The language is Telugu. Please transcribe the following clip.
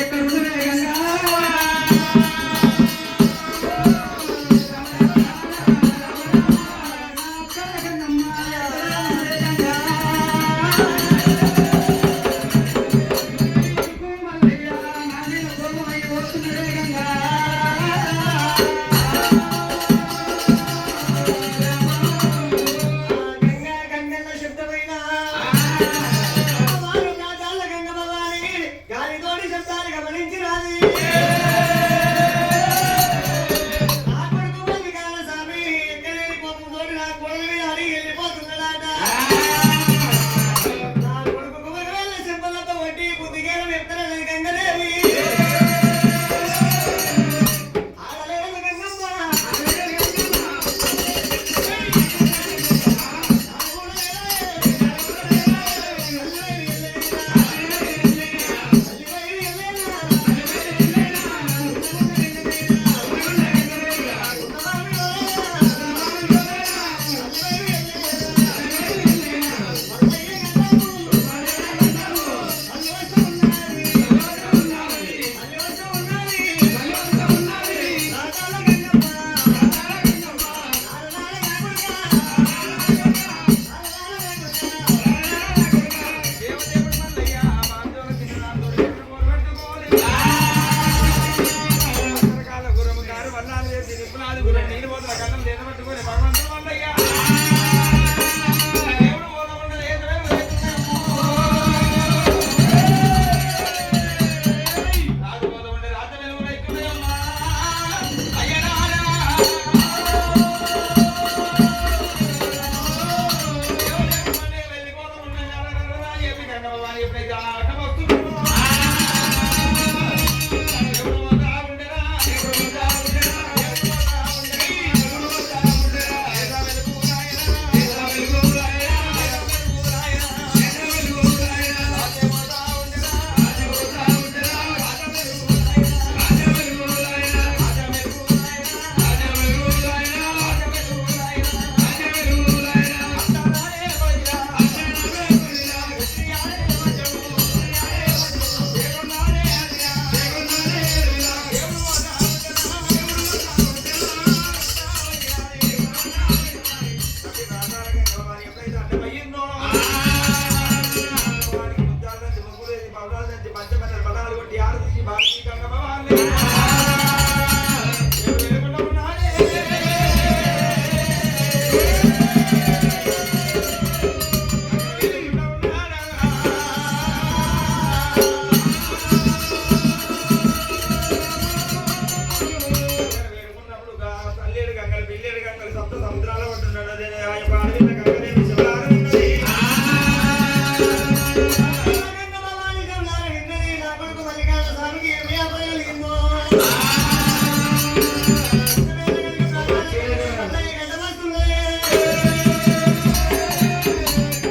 ఎక్కడ Canada. మంచి మంచి బలాలు కొట్టి ఆరు భారతీయ గంగమ్మ సప్త సముద్రాల పట్టున్నాడు అదే ఆయన ప్రాణి